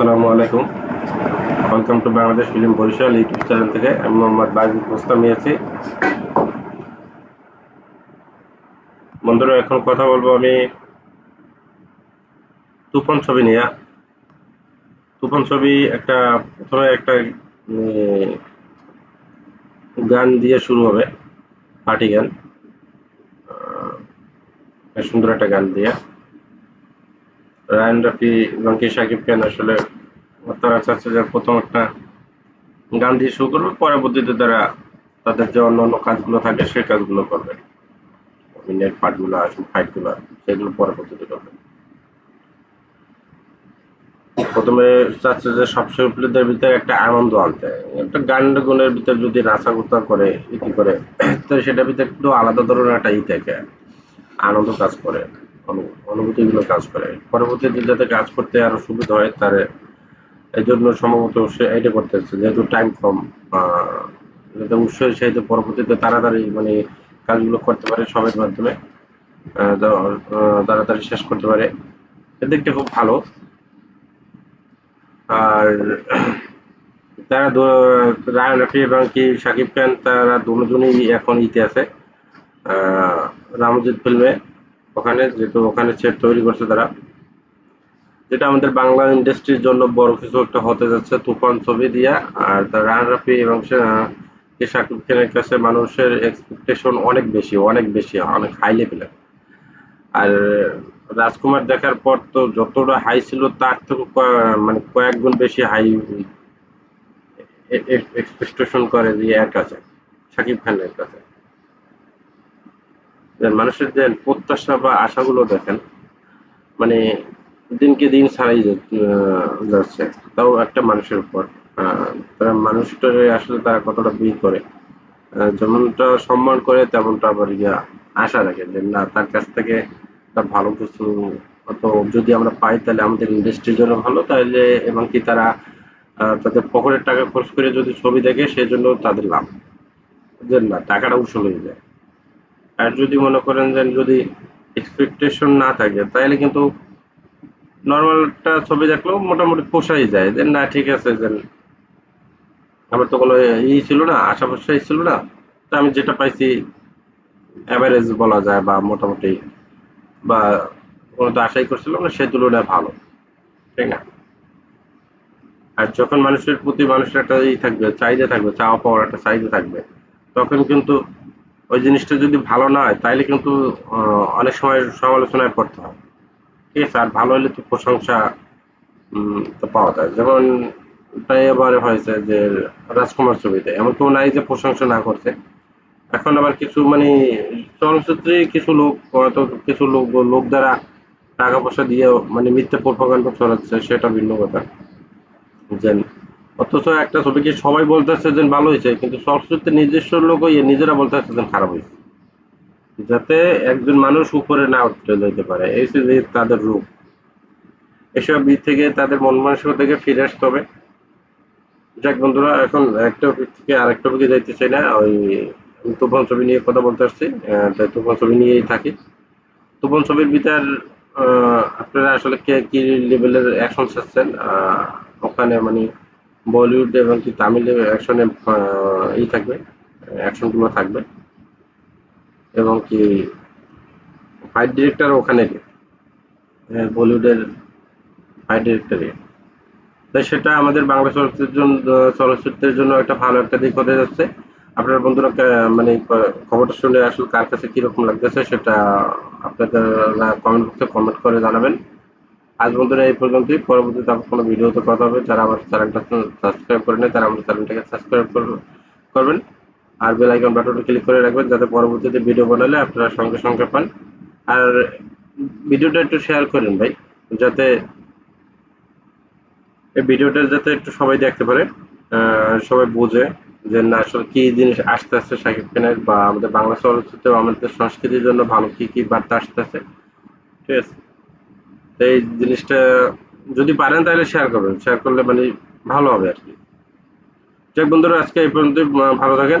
আসসালামু আলাইকুম। Welcome to Bangladesh film Barishal YouTube channel থেকে আমি মোহাম্মদ বাইজুল মোস্তামি আছি বন্ধুরা, এখন কথা বলব আমি তুফান ছবি নিয়ে। তুফান ছবি একটা, প্রথমে একটা গান দিয়ে শুরু হবে, পার্টি গান। সুন্দর একটা গান দিয়ে। রায়ন রাফি এবং কি সাকিব খান আসলে তারা চাচ্ছে যে প্রথম একটা গান দিয়ে শুরু করবে, পরবর্তীতে তারা তাদের যে অন্য অন্য কাজগুলো থাকে সেই কাজগুলো করবে। অভিনয়ের পার্টগুলো আসুন ফাইটগুলো সেগুলো পরবর্তীতে করবে। প্রথমে চাচ্ছে যে সব শিল্পীদের ভিতরে একটা আনন্দ আনতে। একটা গান গুণের ভিতরে যদি নাচা কুতা করে, ইতি করে, তো সেটার ভিতরে একটু আলাদা ধরনের একটা ই থাকে। আনন্দ কাজ করে, অনু- অনুভূতিগুলো কাজ করে। পরবর্তীতে যাতে কাজ করতে আরও সুবিধা হয়, তার এই জন্য সম্ভবত সে এটা করতেছে যেহেতু টাইম কম আহ, যাতে উৎসের সাথে পরবর্তীতে তাড়াতাড়ি মানে কাজগুলো করতে পারে সবের মাধ্যমে তাড়াতাড়ি শেষ করতে পারে। এদিকটা খুব ভালো। আর তারা রায়ন রাফি এবং কি শাকিব খান তারা দুজনই এখন ইতে আছে রামজিৎ ফিল্মে। ওখানে যেহেতু ওখানে সেট তৈরি করছে তারা। যেটা আমাদের বাংলা ইন্ডাস্ট্রির জন্য বড় কিছু একটা হতে যাচ্ছে, তুফান ছবি দিয়া। আর তার রায়ন রাফি এবং শাকিব খানের কাছে মানুষের এক্সপেকটেশন অনেক বেশি অনেক বেশি, অনেক হাই লেভেলের আর রাজকুমার দেখার পর তো যতটা হাই ছিল, তার থেকে মানে কয়েক গুণ বেশি হাই এক্সপেকটেশন করে যে এর কাছে শাকিব খানের কাছে। মানুষের যে প্রত্যাশা বা আশাগুলো দেখেন মানে দিনকে দিন ছাড়াই যাচ্ছে। তাও একটা মানুষের উপর। তারা মানুষটারে আসলে তারা কতটা বিয়ে করে। যেমনটা সম্মান করে, তেমনটা আবার ইয়া, আশা রাখে যে, না, তার কাছ থেকে একটা ভালো কিছু অত যদি আমরা পাই, তাহলে আমাদের ইন্ডাস্ট্রির জন্য ভালো। তাহলে এবং কি তারা তাদের পকেটের টাকা খরচ করে যদি ছবি দেখে, সেজন্য তাদের লাভ। না, টাকাটা উসুল হয়ে যায়। আর যদি মনে করেন যে, যদি এক্সপেকটেশন না থাকে তাহলে কিন্তু নর্মাল একটা ছবি দেখলেও মোটামুটি পোষাই যায়। যে না, ঠিক আছে, যে আমার তো কোনো ই ছিল না, আশা ভরসাই ছিল না। তো আমি যেটা পাইছি অ্যাভারেজ বলা যায় বা মোটামুটি বা কোনো তো আশাই করছিলাম না সে তুলনায় ভালো। ঠিক না? আর যখন মানুষের প্রতি মানুষের একটা ই থাকবে, চাহিদা থাকবে, চাওয়া পাওয়ার একটা চাহিদা থাকবে, তখন কিন্তু ওই জিনিসটা যদি ভালো না হয়, তাইলে কিন্তু অনেক সময় সমালোচনায় পড়তে হয়। আছে আর ভালো হলে তো প্রশংসা তো পাওয়া যায়। যেমন তাই এবারে হয়েছে যে রাজকুমার ছবিতে এমন কেউ নাই যে প্রশংসা না করছে। এখন আবার কিছু মানে চলচ্চিত্রে কিছু লোক, হয়তো কিছু লোক লোক দ্বারা টাকা পয়সা দিয়ে মানে মিথ্যে প্রোপাগান্ডা ছড়াচ্ছে, সেটা ভিন্ন কথা। যে অথচ একটা ছবিকে সবাই বলতেছে যে ভালো হয়েছে, কিন্তু চলচ্চিত্রের নিজস্ব লোক ইয়ে নিজেরা বলতেছে যে খারাপ হয়েছে। যাতে একজন মানুষ উপরে না উঠতে যেতে পারে। এই যে তাদের রূপ। এসব দিক থেকে তাদের মন মানসিকতা থেকে ফিরে আসতে হবে। যাক বন্ধুরা, এখন একটা টপিক থেকে আরেকটা টপিকে যাইতে চাই না। ওই তুফান ছবি নিয়ে কথা বলতে আসছি। তাই তুফান ছবি নিয়েই থাকি। তুফান ছবির ভিতর আপনারা আসলে কে, কি লেভেলের অ্যাকশন চাচ্ছেন? ওখানে মানে বলিউড এবং কি তামিল অ্যাকশনে ই থাকবে অ্যাকশনগুলো থাকবে। এবং কি ফাইট ডিরেক্টর ওখানে বলিউডের ফাইট ডিরেক্টরই তাই সেটা আমাদের বাংলা চলচ্চিত্রের জন্য চলচ্চিত্রের জন্য একটা ভালো একটা দিক হতে যাচ্ছে। আপনার বন্ধুরা মানে খবরটা শুনে আসলে কার কাছে কীরকম লাগতেছে সেটা আপনাদের কমেন্ট বক্সে কমেন্ট করে জানাবেন। আজ বন্ধুরা এই পর্যন্তই। পরবর্তীতে আবার কোনো ভিডিওতে কথা হবে। যারা আমার চ্যানেলটা সাবস্ক্রাইব করে নেয় তারা আমার চ্যানেলটাকে সাবস্ক্রাইব করবেন। আর বেল আইকন বাটনটা ক্লিক করে রাখবেন যাতে পরবর্তীতে ভিডিও বানালে আপনারা সঙ্গে সঙ্গে পান। আর ভিডিওটা একটু শেয়ার করেন ভাই, যাতে এই ভিডিওটা যাতে একটু সবাই দেখতে পারে সবাই বোঝে যে না, আসলে কি জিনিস আসতে আসছে শাকিব খানের বা আমাদের বাংলা চলচ্চিত্র আমাদের সংস্কৃতির জন্য ভালো কি কি বার্তা আসতেছে ঠিক আছে? তো এই জিনিসটা যদি পারেন তাহলে শেয়ার করবেন। শেয়ার করলে মানে ভালো হবে আর কি। যাক বন্ধুরা, আজকে এই পর্যন্ত ভালো থাকেন।